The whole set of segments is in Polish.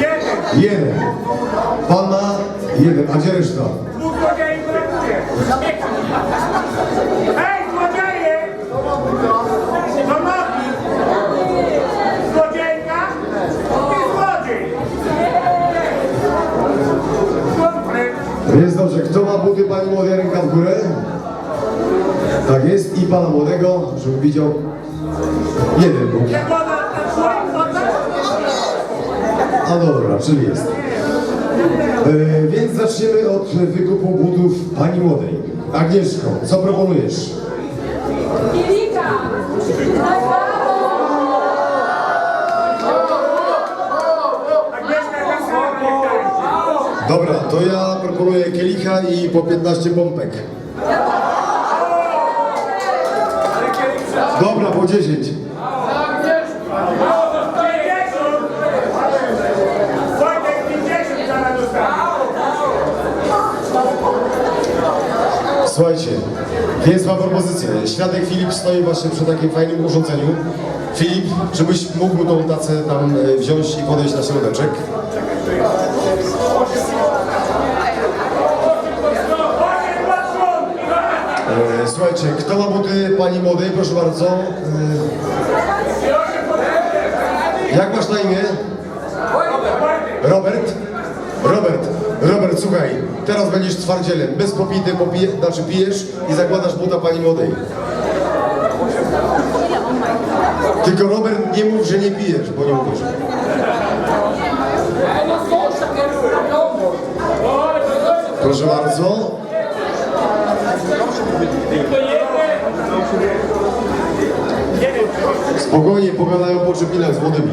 Jeden. Pan ma jeden, a gdzie reszta? Dwóch złodziei brakuje. Hej, złodzieje! Do nogi! Złodziejka i złodziej! Komplet. Jest dobrze. Kto ma buty pani młodej ręka w górę? Tak jest. I pana młodego, żeby widział. Jeden był. Jak woda na swoim woda? A dobra, czyli jest. E, więc zaczniemy od wykupu butów pani młodej. Agnieszko, co proponujesz? Kilika! Dobra, to ja proponuję kielicha i po 15 pompek. Dobra, po 10. 50! Wojtek 50 zaraz dostanie. Słuchajcie, jest ma propozycja. Świadek Filip stoi właśnie przy takim fajnym urządzeniu. Filip, czy byś mógł tą tacę tam e, wziąć i podejść na środeczek? E, Słuchajcie, kto ma buty pani młodej? Proszę bardzo. E, Jak masz na imię? Robert? Robert, Robert, słuchaj, teraz będziesz twardzielem, bez popity, popije, znaczy pijesz i zakładasz buta pani młodej. Tylko Robert, nie mów, że nie pijesz, bo nie uwierzę. Proszę bardzo. Spokojnie pogadają po z młodymi.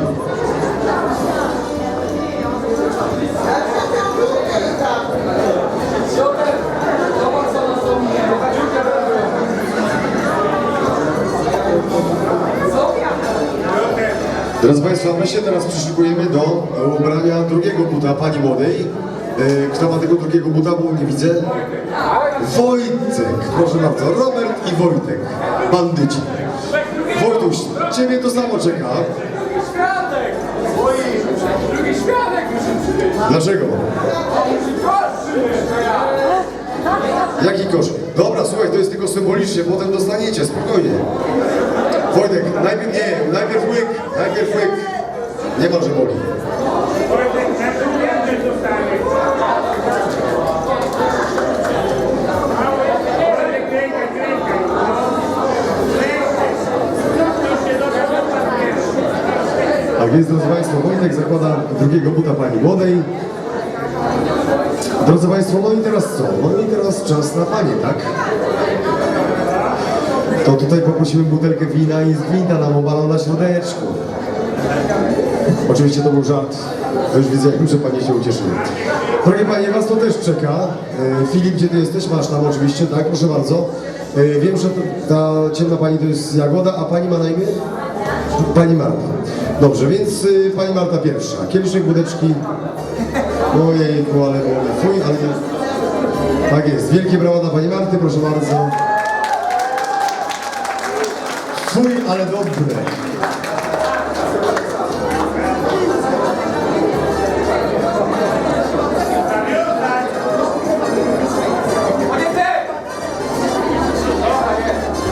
Drodzy Państwo, my się teraz przyszykujemy do ubrania drugiego buta pani młodej. E, Kto ma tego drugiego buta, bo nie widzę? Wojtek, proszę bardzo, Robert i Wojtek, bandyci. Wojtuś, ciebie to samo czeka. Drugi świadek przyjść! Dlaczego? Jaki kosz? Dobra, słuchaj, to jest tylko symbolicznie, potem dostaniecie, spokojnie. Wojtek, najpierw nie, najpierw łyk, najpierw łyk. Nie ma, że boli. Wojtek na drugie dostanie. Tak jest, drodzy Państwo, Wojtek zakłada drugiego buta pani młodej. Drodzy Państwo, no i teraz co? No i teraz czas na Panie, tak? To tutaj poprosimy butelkę wina i z gwinta nam obalą na środeczku. Oczywiście to był żart. To już widzę, że Panie się ucieszyły. Drogie Panie, Was to też czeka. E, Filip, gdzie Ty jesteś? Masz tam oczywiście, tak? Proszę bardzo. E, Wiem, że ta ciemna Pani to jest Jagoda, a Pani ma na imię? Pani Marta. Dobrze, więc y, Pani Marta pierwsza. Kieliszek wódeczki. Ojejku, ale mówię, fuj, ale... Tak jest. Wielkie brawa dla Pani Marty, proszę bardzo. Fuj, ale dobre.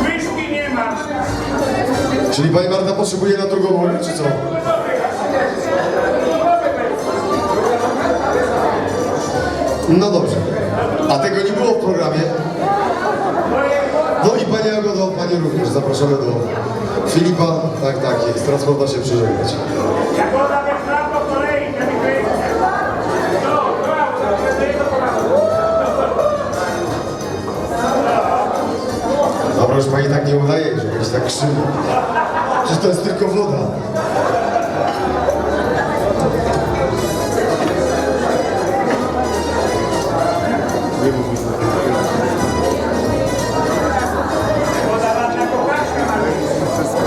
Łyżki nie ma. Czyli Pani Marta potrzebuje na drugą rolę, czy co? No dobrze. A tego nie było w programie. No i Pani Również. Zapraszamy do Filipa. Tak, tak jest. Teraz można się przeżegnać. Dobra, już Pani tak nie udaje, że się tak krzywi. Przecież to jest tylko. Woda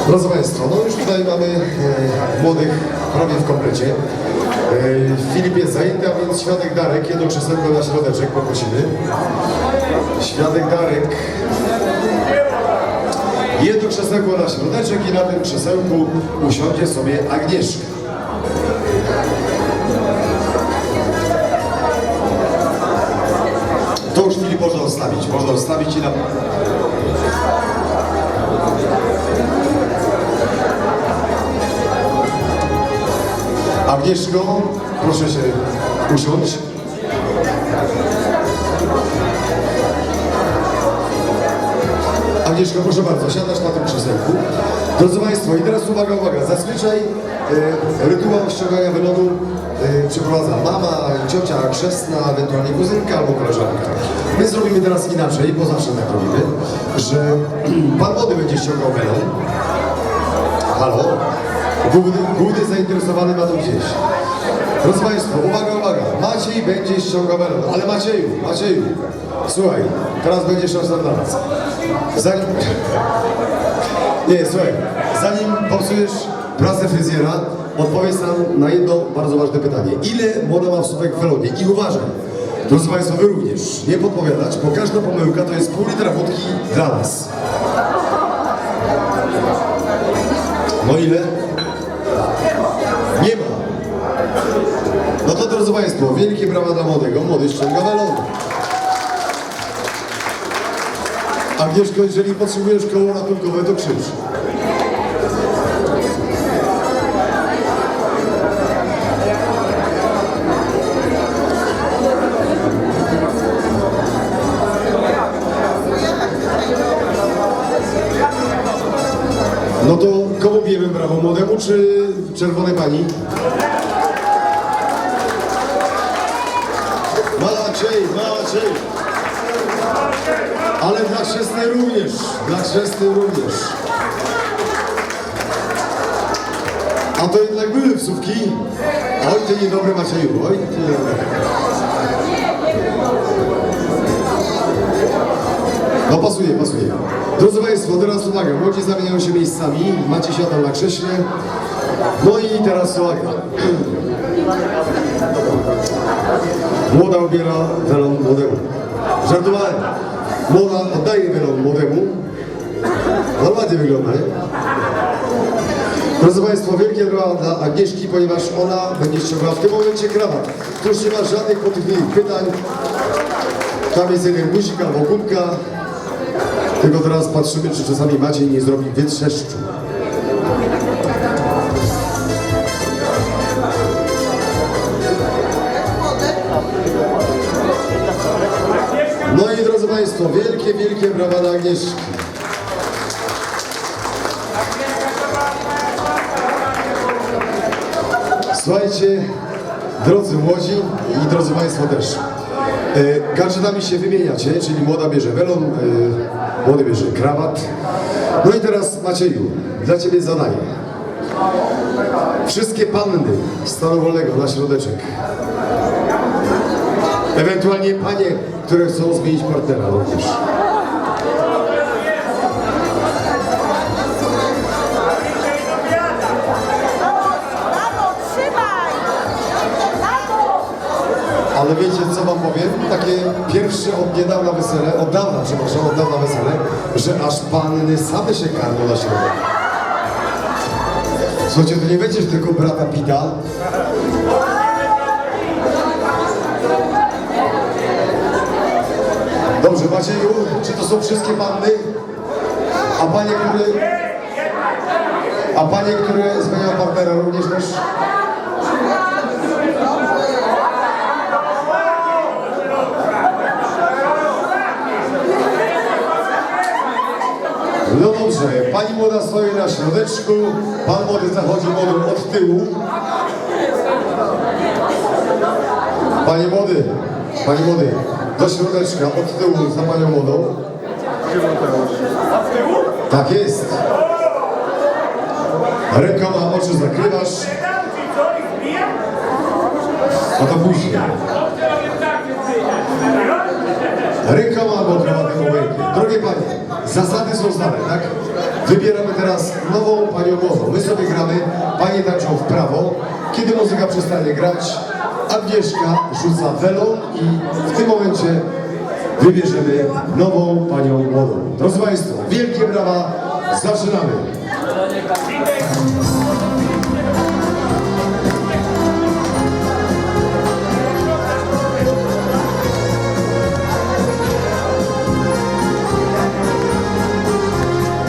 Drodzy Państwo, no już tutaj mamy e, młodych prawie w komplecie. E, Filip jest zajęty, a więc Świadek Darek, jedno krzesełko na środeczek poprosimy. Świadek Darek. Jedno krzesełko na środeczek i na tym krzesełku usiądzie sobie Agnieszka. To już Filip można odstawić, można odstawić i na... Agnieszko, proszę się usiąść. Agnieszko, proszę bardzo, siadasz na tym krzesełku. Drodzy Państwo, i teraz uwaga, uwaga, zazwyczaj e, rytuał ściągania wylonu e, przeprowadza mama, ciocia, chrzestna, ewentualnie kuzynka albo koleżanka. My zrobimy teraz inaczej, bo zawsze tak robimy, że Pan Młody będzie ściągał welon. Halo? Główny, główny zainteresowany ma to gdzieś. Drodzy Państwo, uwaga, uwaga, Maciej będzie ściągał welon, ale Macieju, Macieju, słuchaj, teraz będzie szansa dla nas. Zanim... Nie, słuchaj, zanim popsujesz pracę fryzjera, odpowiedz nam na jedno bardzo ważne pytanie. Ile młoda ma wsówek w welonie? I uważaj, drodzy Państwo, Wy również, nie podpowiadać, bo każda pomyłka to jest pół litra wódki dla nas. No ile? Nie ma. No to drodzy Państwo, wielkie brawa dla młodego. Młody ściąga welon. Agnieszko, jeżeli potrzebujesz koło ratunkowe, to krzycz. Bijemy brawo? Młodemu czy czerwonej pani? Maciej, Maciej. Ale dla chrzestnej również, dla chrzestnej również. A to jednak były wsówki. Oj, ty niedobry Macieju, oj, ty niedobry. Pasuje, pasuje. Drodzy Państwo, teraz uwaga, młodzi zamieniają się miejscami, macie siadał na krześle. No i teraz uwaga. Młoda ubiera welon młodemu. Żartowałem. Młoda oddaje welon młodemu. No ładnie wygląda, nie? Drodzy Państwo, wielkie brawa dla Agnieszki, ponieważ ona będzie ściągała w tym momencie krawat. Tu już nie ma żadnych potykliwych pytań. Tam jest jeden guzik albo gumka. Tylko teraz patrzymy, czy czasami Maciej nie zrobi wytrzeszczu. No i drodzy Państwo, wielkie, wielkie brawa dla Agnieszki. Słuchajcie, drodzy młodzi i drodzy Państwo też. E, gadżetami się wymieniacie, czyli młoda bierze welon, e, młody bierze krawat. No i teraz Macieju, dla Ciebie zadanie. Wszystkie panny stanu wolnego na środeczek. Ewentualnie panie, które chcą zmienić partnera również. Pierwsze od niedawna wesele, od dawna, przepraszam, od dawna wesele, że aż panny same się karmią na środek. Słuchajcie, to nie będziesz tylko brata Pita. Dobrze, Macieju, czy to są wszystkie panny? A panie, które... A panie, które zmieniają partnera również też? No dobrze, pani młoda stoi na środeczku, pan młody zachodzi młodą od tyłu. Panie młody, panie młody, do środeczka, od tyłu za panią młodą. Tak jest. Rękoma oczy zakrywasz, a to później. Rękoma albo krawatą obojętnie. Drogie panie, zasady są znane, tak? Wybieramy teraz nową panią młodą. My sobie gramy, panie tańczą w prawo. Kiedy muzyka przestanie grać, Agnieszka rzuca welon i w tym momencie wybierzemy nową panią młodą. Drodzy Państwo, wielkie brawa, zaczynamy.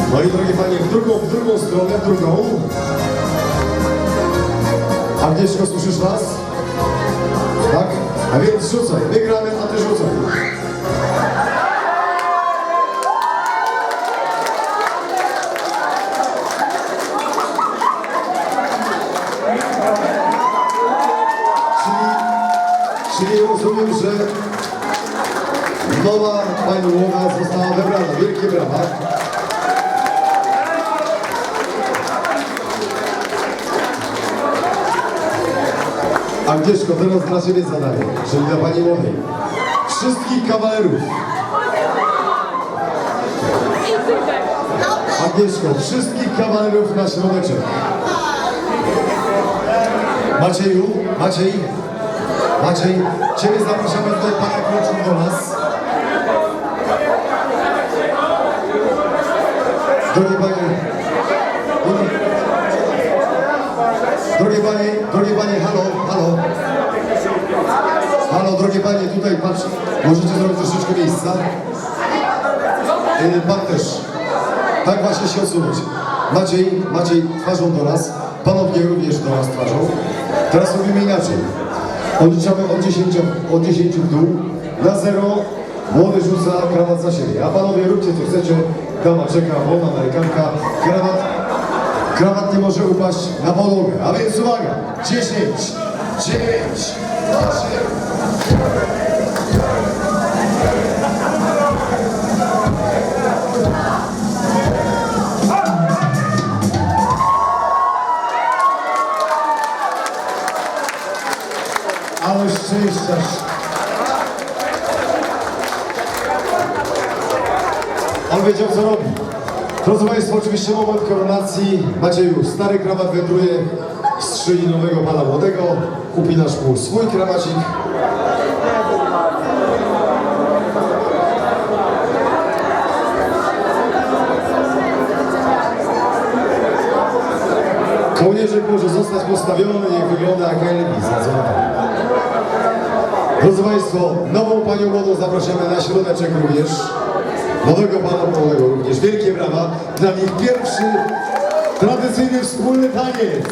Drogie panie, w drugą, w drugą stronę, w drugą. Agnieszko, słyszysz nas? Tak? A więc rzucaj, wygramy, a ty rzucaj. Czyli, czyli rozumiem, że nowa pani młoda została wybrana. Wielkie brawa. Agnieszko, teraz dla Ciebie zadanie, czyli dla Pani Młodej. Wszystkich kawalerów. Agnieszko, wszystkich kawalerów na środeczek. Macieju, Maciej, Maciej, Ciebie zapraszamy tutaj Pana Kroczuk do nas. Drogie Panie, drogie Panie, drogie Panie, halo, halo. Halo, drogie Panie, tutaj patrz, możecie zrobić troszeczkę miejsca? Yy, Pan też. Tak właśnie się odsunąć. Maciej, Maciej twarzą do nas, panowie również do nas twarzą. Teraz robimy inaczej. Odliczamy od 10, od 10 w dół. Na zero młody rzuca krawat za siebie. A panowie róbcie co chcecie. Dama czeka, wolna amerykanka. Krawat, krawat nie może upaść na podłogę. A więc uwaga. 10, 9, 8, Ale szczęścia. On wiedział co robi. Drodzy Państwo, oczywiście moment koronacji. Macieju, stary krawat wędruje z szyi nowego pana młodego. Upinasz mu swój krawacik. Kołnierzyk może zostać postawiony, niech wygląda jak najlepiej. Drodzy Państwo, nową Panią Młodą zapraszamy na środeczek również. Nowego Pana Młodego również. Wielkie brawa. Dla nich pierwszy tradycyjny wspólny taniec.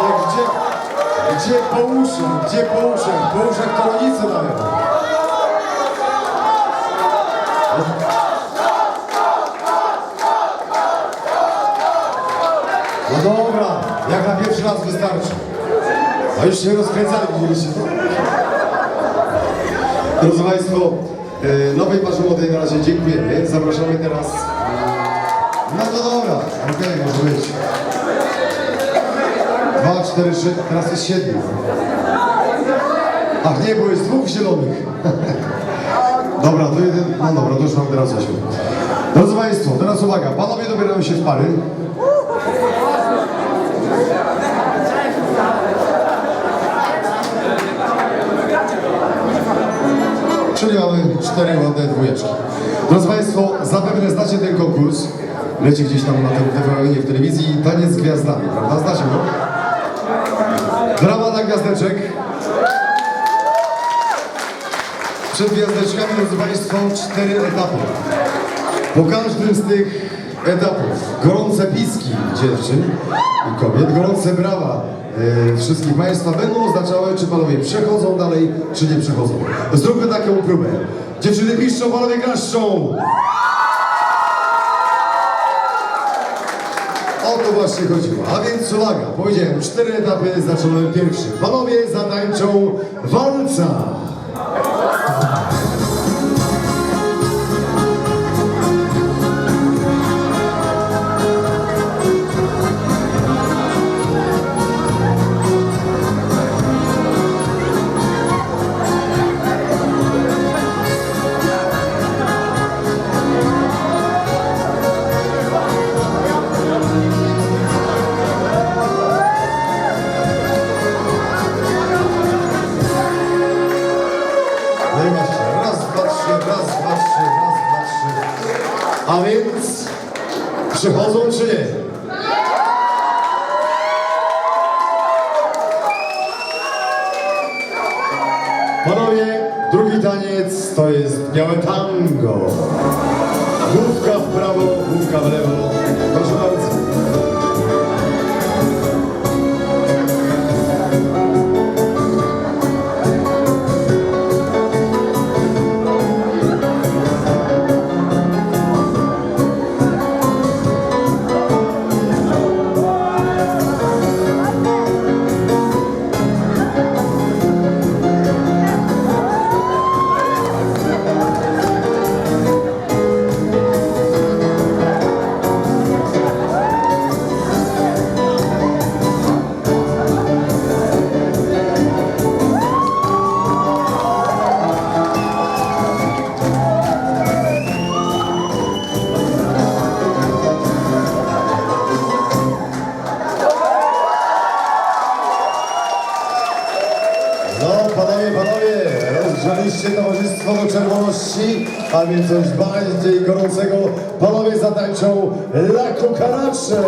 Gdzie, gdzie po uszach, gdzie po uszach, po uszach to rodzice dają. No dobra, jak na pierwszy raz wystarczy. A już się rozkręcali, widzieliście to? Drodzy Państwo, e, nowej parze młodej na razie dziękujemy. Zapraszamy teraz... No to dobra, okej, może być. Dwa, cztery, trzy, teraz jest siedmiu. Ach nie, bo jest dwóch zielonych. Dobra, to jeden, no dobra, to już mam teraz osiem. Drodzy Państwo, teraz uwaga, panowie dobierają się w pary. Czyli mamy cztery ładne dwójeczki. Drodzy Państwo, zapewne znacie ten konkurs. Leci gdzieś tam na tym TVN w telewizji. Taniec z gwiazdami, prawda? Znacie go? Gwiazdeczek. Przed gwiazdeczkami, drodzy Państwo, cztery etapy. Po każdym z tych etapów gorące piski dziewczyn i kobiet, gorące brawa e, wszystkich Państwa będą oznaczały, czy Panowie przechodzą dalej, czy nie przechodzą. Zróbmy taką próbę. Dziewczyny piszczą, Panowie klaszczą. O to właśnie chodziło. A więc uwaga, powiedziałem, cztery etapy zaczynamy pierwszy. Panowie zatańczą walca. A więc coś bardziej gorącego. Panowie zatańczą La Cucaracze.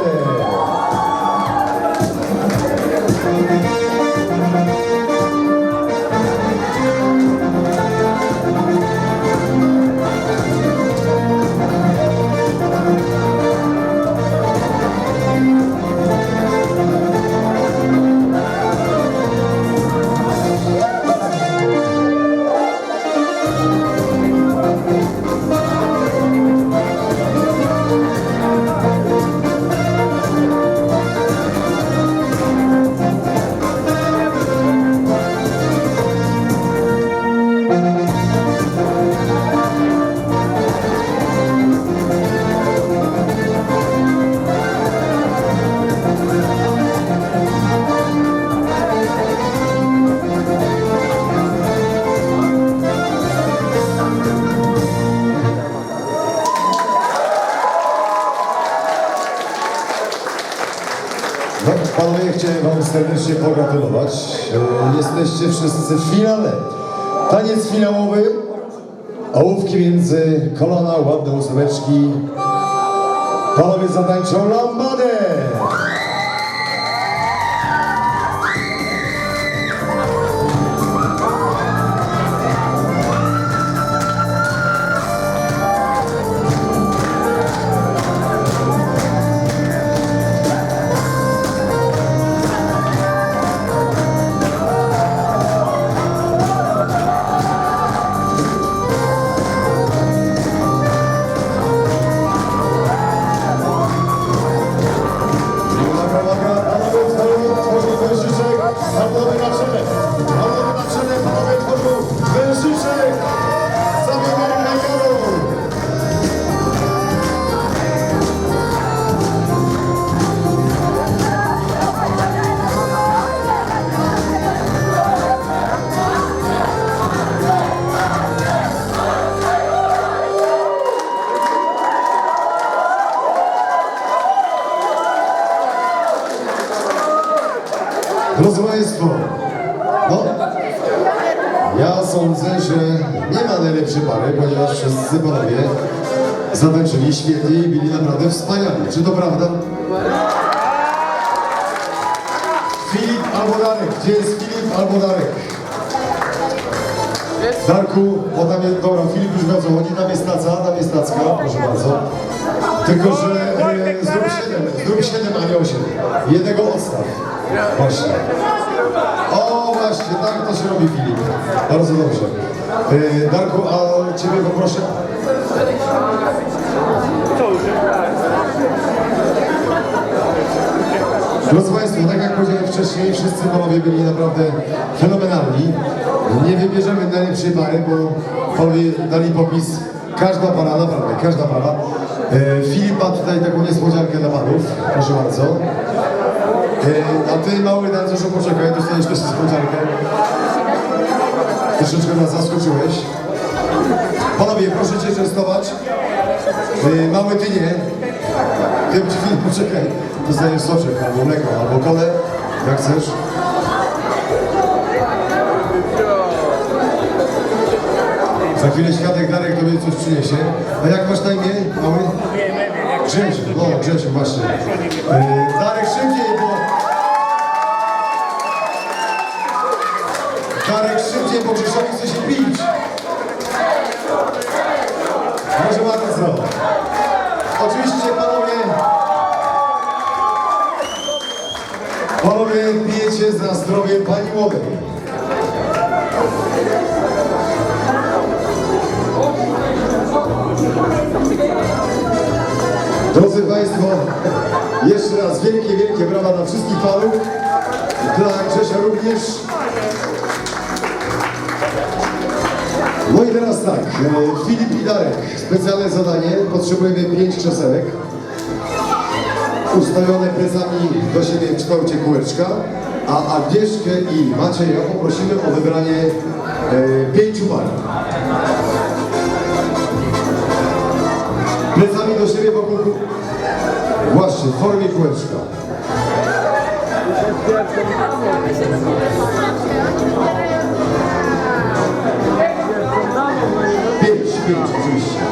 Kolana, ładne ósemeczki. Panowie zatańczą lambadę. Najlepszej pary, ponieważ wszyscy panowie zatańczyli świetnie i byli naprawdę wspaniali. Czy to prawda? Filip albo Darek? Gdzie jest Filip albo Darek? Darku, bo tam jest, dobra, Filip już wie o co chodzi, tam jest taca, tam jest tacka, proszę bardzo. Tylko, że zrób 7, zrób 7, a nie 8. Jednego odstaw. Właśnie. O, właśnie, tak to się robi Filip. Bardzo dobrze. E, Darku, a Ciebie poproszę. Drodzy Państwo, tak jak powiedziałem wcześniej, wszyscy panowie byli naprawdę fenomenalni. Nie wybierzemy najlepszej pary, bo panowie dali popis. Każda para, naprawdę, każda para. E, Filip ma tutaj taką niespodziankę dla panów, proszę bardzo. E, a ty, mały Dancuszu, poczekaj, dostaniesz też niespodziankę. Troszeczkę nas zaskoczyłeś. Panowie, proszę Cię częstować. E, mały ty nie. Ty Filip, poczekaj. Dostajesz soczek, albo mleko, albo kole, jak chcesz. Za chwilę świadek Darek tobie coś przyniesie. A jak masz na imię, mały? Grzesiu, no Grzesiu właśnie. E, Darek szybciej, bo... Darek szybciej, bo Grzesiowi chce się pić. Proszę bardzo. Oczywiście panowie... Panowie, pijecie za zdrowie pani młodej. Drodzy Państwo, jeszcze raz wielkie, wielkie brawa dla wszystkich panów. Dla Grzesia również. No i teraz tak, e, Filip i Darek, specjalne zadanie, potrzebujemy pięć krzesełek ustawione plecami do siebie w kształcie kółeczka, a Agnieszkę i Macieja poprosimy o wybranie e, pięciu par. Plecami do siebie wokół, właśnie, w formie kółeczka. Pięć, pięć oczywiście.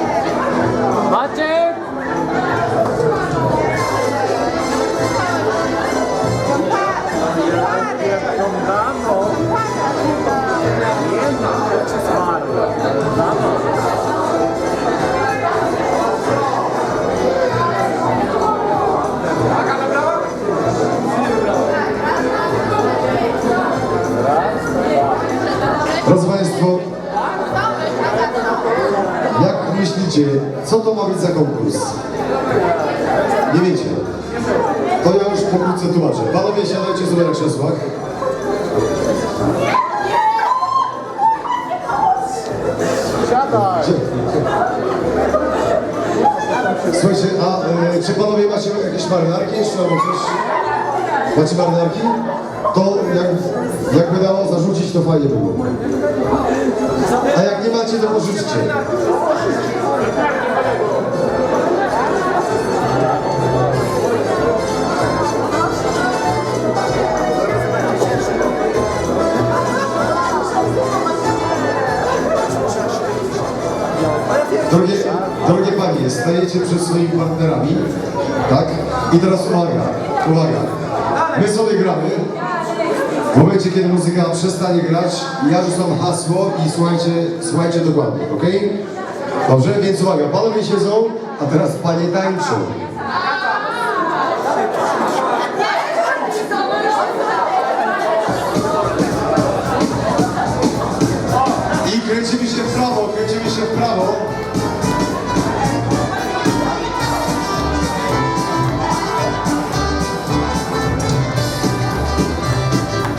Macie marynarki? To jak, jakby dało zarzucić, to fajnie było. A jak nie macie, to pożyczcie. Drogie, drogie panie, stajecie przed swoimi partnerami, tak? I teraz uwaga, uwaga. My sobie gramy. W momencie, kiedy muzyka przestanie grać, ja rzucam hasło i słuchajcie, słuchajcie dokładnie, ok? Dobrze, więc uwaga, panowie siedzą, a teraz panie tańczą.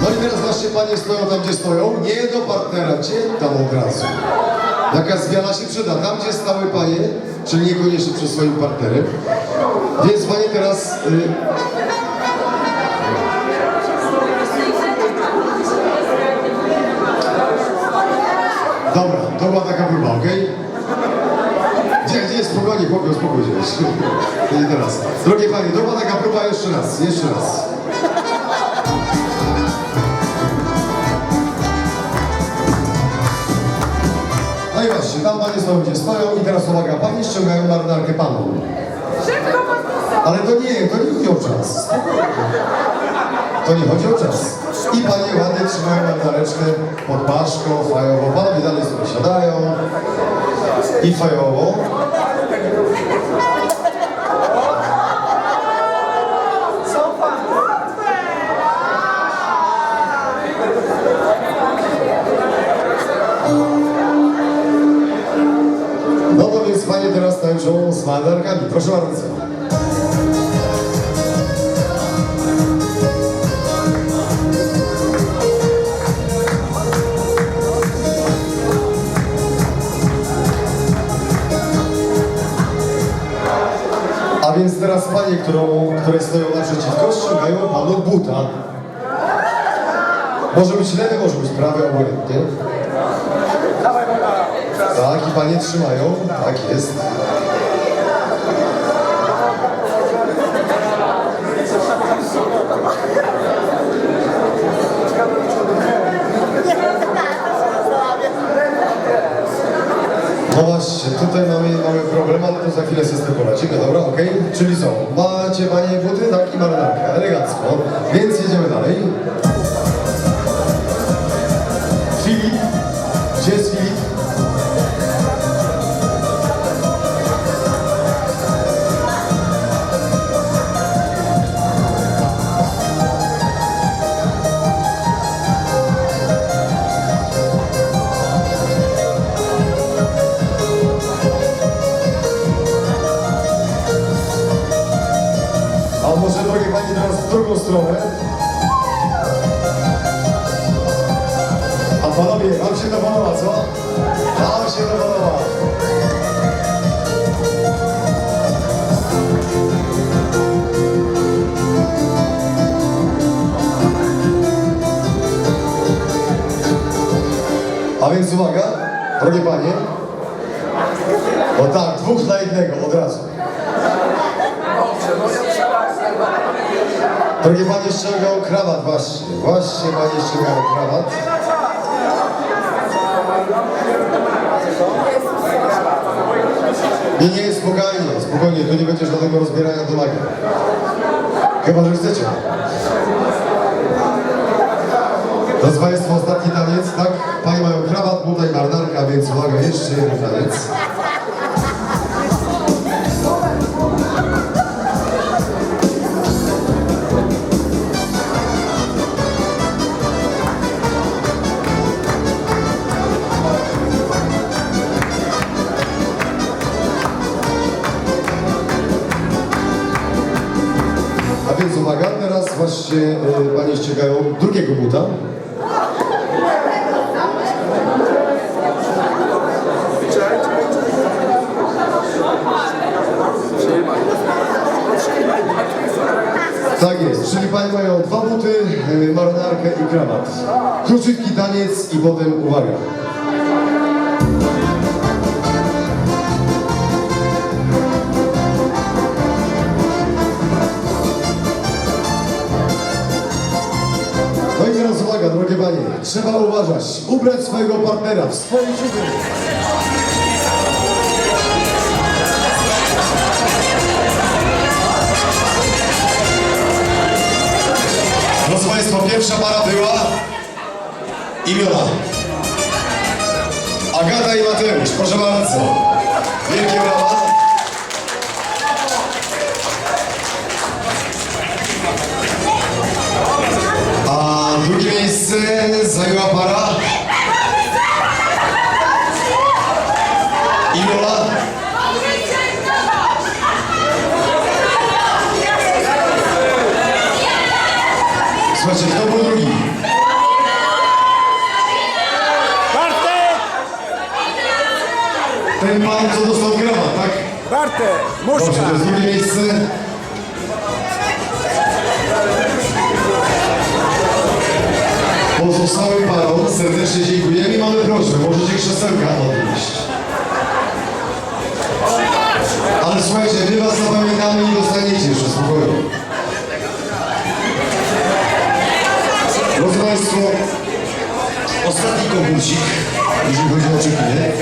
No i teraz właśnie panie stoją tam, gdzie stoją. Nie do partnera, gdzie tam od razu. Jaka zmiana się przyda. Tam, gdzie stały panie, czyli niekoniecznie przed swoim partnerem. Więc panie teraz... Y, Dobra, to była taka próba, okej? Gdzie, gdzie jest spokojnie, chłopie, uspokój się. Nie teraz. Drogie panie, to była taka próba jeszcze raz, jeszcze raz. Tam panie gdzie stoją i teraz uwaga, panie ściągają marynarkę panom. Ale to nie, to nie chodzi o czas. To nie chodzi o czas. I panie ładnie trzymają marynareczkę pod paszką, fajowo. Panowie dalej sobie siadają i fajowo. Proszę bardzo. A więc teraz panie, którą, które stoją naprzeciwko, ściągają panu buta. Może być lewy, może być prawy, obojętnie. Tak, i panie trzymają. Tak jest. Tutaj mamy mały problem, ale to za chwilę sobie z tym poradzimy, dobra, okej? Czyli co, macie panie buty, tak i marynarkę, elegancko, więc jedziemy dalej. A więc uwaga, drogie panie. O tak, dwóch na jednego, od razu. Drogie panie ściągał krawat właśnie. Właśnie panie ściągają krawat. Nie, nie, spokojnie, spokojnie, tu nie będzie żadnego rozbierania do naga. Chyba, że chcecie. Drodzy Państwo, ostatni taniec, tak? Mają krawat, buta i marynarka, więc uwaga, jeszcze jeden taniec. A więc uwaga, teraz właśnie y, panie ściągają drugiego buta. Tak czyli panie mają dwa buty, y, marynarkę i krawat. Króciutki taniec i potem uwaga. No i teraz uwaga, drogie panie, trzeba uważać, ubrać swojego partnera w swoim ciuchy. Pierwsza para była imiona. Agata i Mateusz, proszę bardzo. Wielkie brawa. A drugie miejsce zajęła para czwarte, Muszka. Dobrze, to drugie miejsce. Pozostałym parom serdecznie dziękujemy i mamy prośbę, możecie krzesełka odnieść. Ale słuchajcie, my was zapamiętamy i dostaniecie jeszcze spokojnie. Drodzy Państwo, ostatni konkursik, jeżeli chodzi o oczekunie.